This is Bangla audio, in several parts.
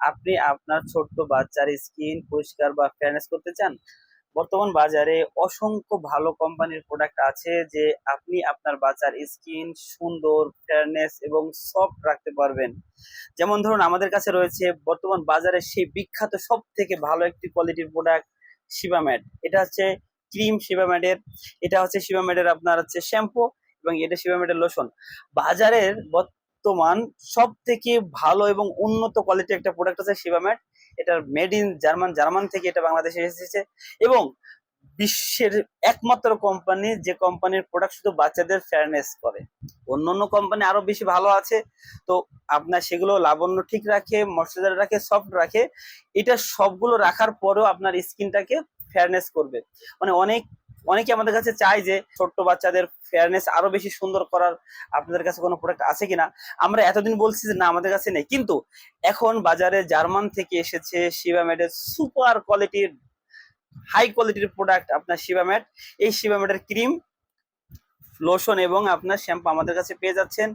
আপনি আপনার ছোট্ট বাচ্চার স্কিন পরিষ্কার বা ফেয়ারনেস করতে চান, বর্তমান বাজারে অসংখ্য ভালো কোম্পানির প্রোডাক্ট আছে যে আপনি আপনার বাচ্চার স্কিন সুন্দর ফেয়ারনেস এবং সফট রাখতে পারবেন। যেমন ধরুন আমাদের কাছে রয়েছে বর্তমান বাজারে সেই বিখ্যাত সব থেকে ভালো একটি কোয়ালিটির প্রোডাক্ট শিবাম্যাট এটা হচ্ছে ক্রিম শিবাম্যাটের এটা হচ্ছে শিবাম্যাটের আপনার হচ্ছে শ্যাম্পু এবং এটা শিবাম্যাটের লোশন বাজারের বর্তমান সব থেকে ভালো এবং উন্নত কোয়ালিটির একটা প্রোডাক্ট আছে শিবাম্যাট এটার মেড ইন জার্মান জার্মান থেকে এটা বাংলাদেশে এসেছে। এবং বিশ্বের একমাত্র কোম্পানি যে কোম্পানির প্রোডাক্ট শুধু বাচ্চাদের ফেয়ারনেস করে। অন্য অন্য কোম্পানি আরও বেশি ভালো আছে। তো আপনার সেগুলো লাবণ্য ঠিক রাখে ময়শ্চারাইজার রাখে সফট রাখে। এটা সবগুলো রাখার পরেও আপনার স্কিনটাকে ফেয়ারনেস করবে। মানে অনেক অনেকে আমাদের কাছে চায় যে ছোট্ট বাচ্চাদের ফেয়ারনেস আরও বেশি সুন্দর করার আপনাদের কাছে কোনো প্রোডাক্ট আছে কিনা? আমরা এতদিন বলছি যে না, আমাদের কাছে নেই। কিন্তু এখন বাজারে জার্মান থেকে এসেছে শিবামেডের সুপার কোয়ালিটির হাই কোয়ালিটির প্রোডাক্ট আপনার শিবামেড এই শিবামেডের ক্রিম লোশন এবং আপনার শ্যাম্পু আমাদের কাছে পেয়ে যাচ্ছেন।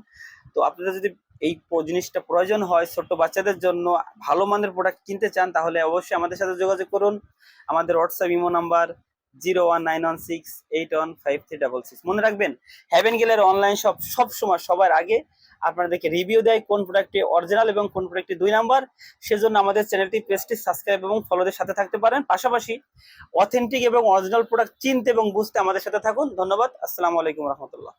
তো আপনারা যদি এই জিনিসটা প্রয়োজন হয় ছোট্ট বাচ্চাদের জন্য, ভালো মানের প্রোডাক্ট কিনতে চান, তাহলে অবশ্যই আমাদের সাথে যোগাযোগ করুন। আমাদের WhatsApp imo number zero one nine one six eight one five three double six. মনে রাখবেন হ্যাভেন গেলের অনলাইন শপ সব সময় সবার আগে আপনাদেরকে রিভিউ দেয় কোন প্রোডাক্টটি অরিজিনাল এবং কোন প্রোডাক্টটি দুই নাম্বার সেজন্য আমাদের চ্যানেলটি পেজটি সাবস্ক্রাইব এবং ফলোদের সাথে থাকতে পারেন। পাশাপাশি অথেন্টিক এবং অরিজিনাল প্রোডাক্ট চিনতে এবং বুঝতে আমাদের সাথে থাকুন। ধন্যবাদ। আসসালামু আলাইকুম রহমতুল্লাহ।